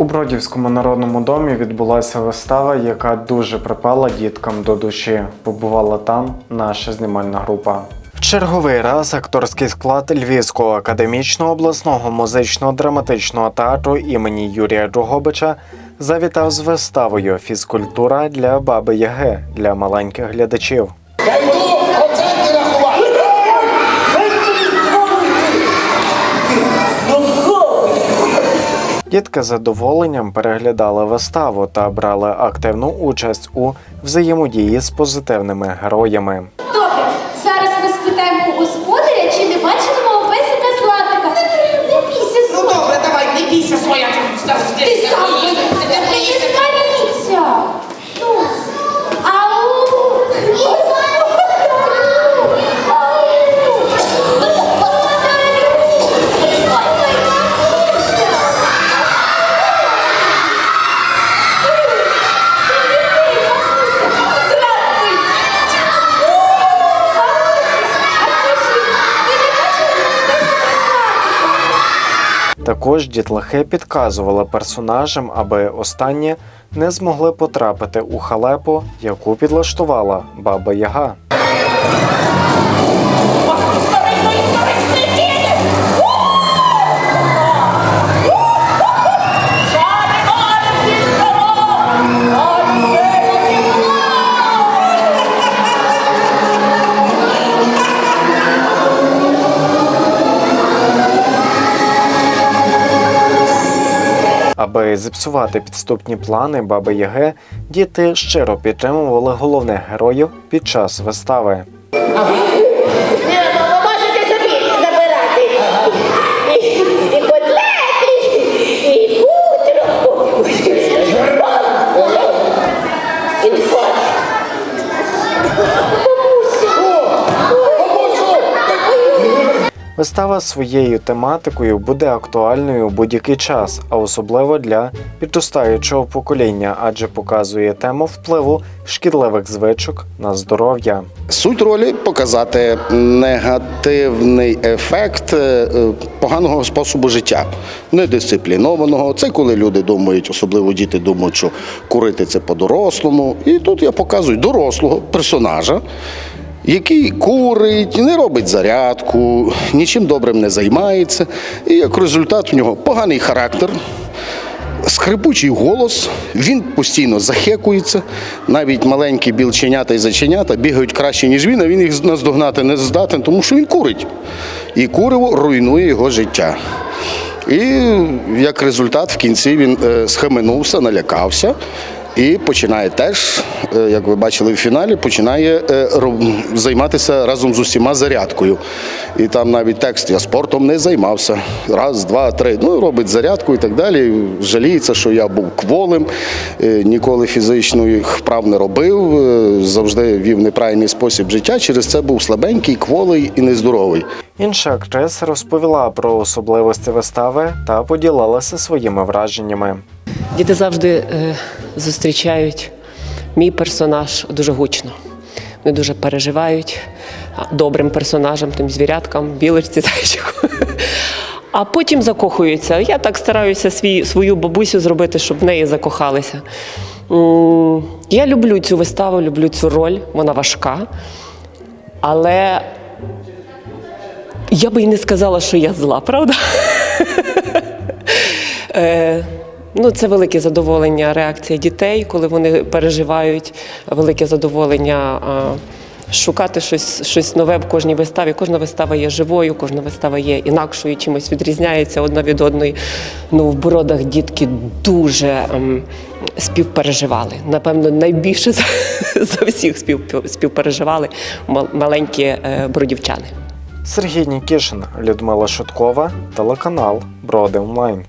У Бродівському народному домі відбулася вистава, яка дуже припала діткам до душі. Побувала там наша знімальна група. В черговий раз акторський склад Львівського академічного обласного музично-драматичного театру імені Юрія Джугобича завітав з виставою Фізкультура для баби Яги для маленьких глядачів. Дітки з задоволенням переглядали виставу та брали активну участь у взаємодії з позитивними героями. Також дітлахи підказували персонажам, аби останні не змогли потрапити у халепу, яку підлаштувала баба Яга. Аби зіпсувати підступні плани баби Яге, діти щиро підтримували головних героїв під час вистави. Вистава своєю тематикою буде актуальною у будь-який час, а особливо для підростаючого покоління, адже показує тему впливу шкідливих звичок на здоров'я. Суть ролі показати негативний ефект е, поганого способу життя, недисциплінованого. Це коли люди думають, особливо діти думають, що курити це по-дорослому. І тут я показую дорослого персонажа. Який курить, не робить зарядку, нічим добрим не займається, і як результат в нього поганий характер, скрипучий голос, він постійно захекується. Навіть маленькі білченята і заченята бігають краще, ніж він, а він їх наздогнати не здатен, тому що він курить. І куриво руйнує його життя. І як результат, в кінці він е, схаменувся, налякався. І починає теж, е, як ви бачили в фіналі, починає е, займатися разом з усіма зарядкою. І там навіть текст я спортом не займався. Раз, два, три. Ну, робить зарядку і так далі. Жаліється, що я був кволим, е, ніколи фізичних вправ не робив, завжди вів неправильний спосіб життя. Через це був слабенький, кволий і нездоровий. Інша актриса розповіла про особливості вистави та поділилася своїми враженнями. Діти завжди е, зустрічають мій персонаж дуже гучно. Вони дуже переживають добрим персонажем, тим звіряткам, білочці, зайчику. А потім закохуються. Я так стараюся свій, свою бабусю зробити, щоб в неї закохалися. Я люблю цю виставу, люблю цю роль, вона важка. Але я би і не сказала, що я зла, правда? Ну, це велике задоволення реакція дітей, коли вони переживають, велике задоволення шукати щось, щось нове в кожній виставі. Кожна вистава є живою, кожна вистава є інакшою, чимось відрізняється одна від одної. Ну, в бородах дітки дуже ем, співпереживали. Напевно, найбільше за, за всіх спів, співпереживали маленькі е, бродівчани. Сергій Нікішин, Людмила Шуткова, телеканал Броди Онлайн.